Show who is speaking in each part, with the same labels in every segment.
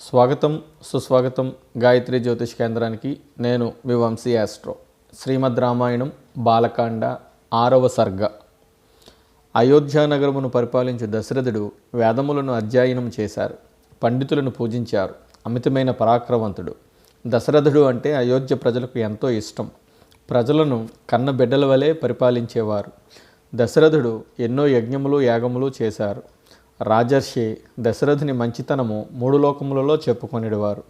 Speaker 1: స్వాగతం సుస్వాగతం గాయత్రి జ్యోతిష్ కేంద్రానికి. నేను మీ వంశీ శ్రీమద్ రామాయణం బాలకాండ ఆరవ సర్గ. అయోధ్యానగరమును పరిపాలించు దశరథుడు వేదములను అధ్యయనం చేశారు. పండితులను పూజించారు. అమితమైన పరాక్రమవంతుడు దశరథుడు అంటే అయోధ్య ప్రజలకు ఎంతో ఇష్టం. ప్రజలను కన్న బిడ్డల వలె పరిపాలించేవారు. దశరథుడు ఎన్నో యజ్ఞములు యాగములు చేశారు. రాజర్షి దశరథుని మంచితనము మూడు లోకములలో చెప్పుకొనిడివారు.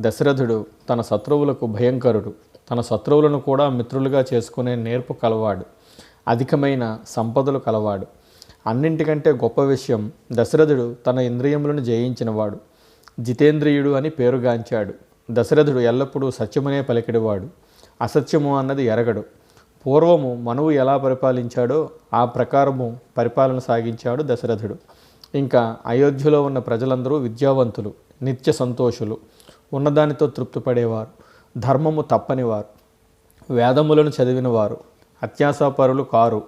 Speaker 1: దశరథుడు తన శత్రువులకు భయంకరుడు. తన శత్రువులను కూడా మిత్రులుగా చేసుకునే నేర్పు కలవాడు. అధికమైన సంపదలు కలవాడు. అన్నింటికంటే గొప్ప విషయం దశరథుడు తన ఇంద్రియములను జయించినవాడు. జితేంద్రియుడు అని పేరుగాంచాడు. దశరథుడు ఎల్లప్పుడూ సత్యమనే పలికిడివాడు. అసత్యము అన్నది ఎరగడు. పూర్వము మనువు ఎలా పరిపాలించాడో ఆ ప్రకారము పరిపాలన సాగించాడు దశరథుడు. ఇంకా అయోధ్యలో ఉన్న ప్రజలందరూ విద్యావంతులు నిత్య సంతోషులు ఉన్నదానితో తృప్తిపడేవారు ధర్మము తప్పనివారు వేదములను చదివినవారు అత్యాసాపరులు కారు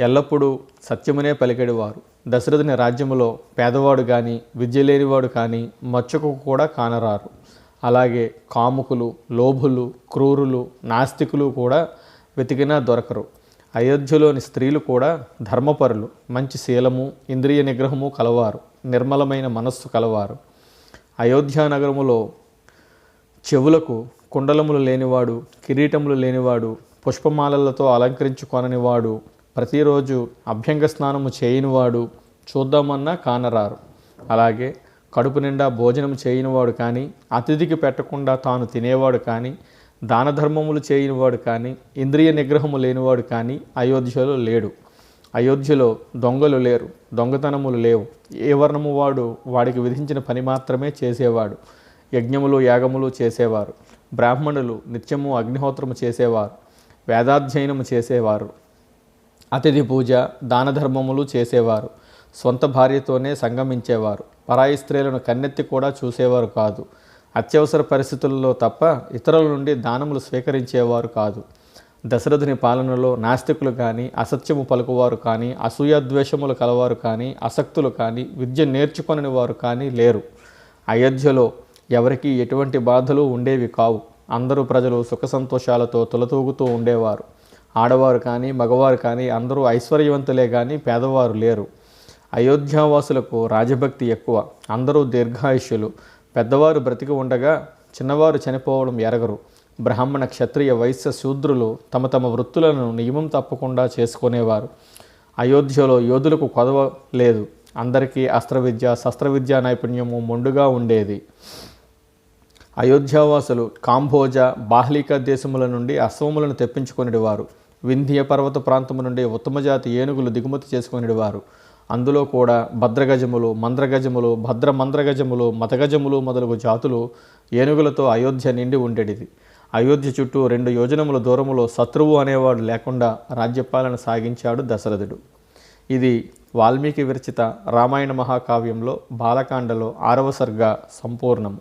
Speaker 1: ఎల్లప్పుడూ సత్యమునే పలికెడివారు. దశరథుని రాజ్యములో పేదవాడు కానీ విద్య లేనివాడు కానీ మచ్చుకు కూడా కానరారు. అలాగే కాముకులు లోభులు క్రూరులు నాస్తికులు కూడా వెతికినా దొరకరు. అయోధ్యలోని స్త్రీలు కూడా ధర్మపరులు. మంచి శీలము ఇంద్రియ నిగ్రహము కలవారు. నిర్మలమైన మనస్సు కలవారు. అయోధ్య నగరములో చెవులకు కుండలములు లేనివాడు కిరీటములు లేనివాడు పుష్పమాలలతో అలంకరించుకొననివాడు ప్రతిరోజు అభ్యంగ స్నానము చేయనివాడు చూద్దామన్నా కానరారు. అలాగే కడుపు నిండా భోజనం చేయనివాడు కానీ అతిథికి పెట్టకుండా తాను తినేవాడు కానీ దాన ధర్మములు చేయనివాడు కానీ ఇంద్రియ నిగ్రహము లేనివాడు కానీ అయోధ్యలో లేడు. అయోధ్యలో దొంగలు లేరు దొంగతనములు లేవు. ఏ వర్ణము వాడు వాడికి విధించిన పని మాత్రమే చేసేవాడు. యజ్ఞములు యాగములు చేసేవారు. బ్రాహ్మణులు నిత్యము అగ్నిహోత్రము చేసేవారు. వేదాధ్యయనము చేసేవారు. అతిథి పూజ దాన ధర్మములు చేసేవారు. సొంత భార్యతోనే సంగమించేవారు. పరాయి స్త్రీలను కన్నెత్తి కూడా చూసేవారు కాదు. అత్యవసర పరిస్థితుల్లో తప్ప ఇతరుల నుండి దానములు స్వీకరించేవారు కాదు. దశరథుని పాలనలో నాస్తికులు కానీ అసత్యము పలుకువారు కానీ అసూయాద్వేషములు కలవారు కానీ అసక్తులు కానీ విద్య నేర్చుకొనని వారు కానీ లేరు. అయోధ్యలో ఎవరికీ ఎటువంటి బాధలు ఉండేవి కావు. అందరూ ప్రజలు సుఖ సంతోషాలతో తులతూగుతూ ఉండేవారు. ఆడవారు కానీ మగవారు కానీ అందరూ ఐశ్వర్యవంతులే కానీ పేదవారు లేరు. అయోధ్యావాసులకు రాజభక్తి ఎక్కువ. అందరూ దీర్ఘాయుష్యులు. పెద్దవారు బ్రతికి ఉండగా చిన్నవారు చనిపోవడం ఎరగరు. బ్రాహ్మణ క్షత్రియ వైశ్య శూద్రులు తమ తమ వృత్తులను నియమం తప్పకుండా చేసుకునేవారు. అయోధ్యలో యోధులకు కొదవ లేదు. అందరికీ అస్త్ర విద్య శస్త్ర విద్యా నైపుణ్యము మొండుగా ఉండేది. అయోధ్యావాసులు కాంభోజ బాహ్లిక దేశముల నుండి అశ్వములను తెప్పించుకునేవారు వింధ్య పర్వత ప్రాంతము నుండి ఉత్తమజాతి ఏనుగులు దిగుమతి చేసుకొనిడివారు. అందులో కూడా భద్రగజములు మంద్రగజములు భద్ర మంద్రగజములు మతగజములు మొదలగు జాతులు ఏనుగులతో అయోధ్య నిండి ఉండేటిది. అయోధ్య చుట్టూ రెండు యోజనముల దూరములో శత్రువు అనేవాడు లేకుండా రాజ్యపాలన సాగించాడు దశరథుడు. ఇది వాల్మీకి విరచిత రామాయణ మహాకావ్యంలో బాలకాండలో ఆరవ సర్గ సంపూర్ణము.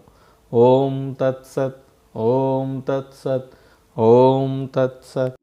Speaker 1: ఓం తత్సత్ ఓం తత్సత్ ఓం తత్సత్.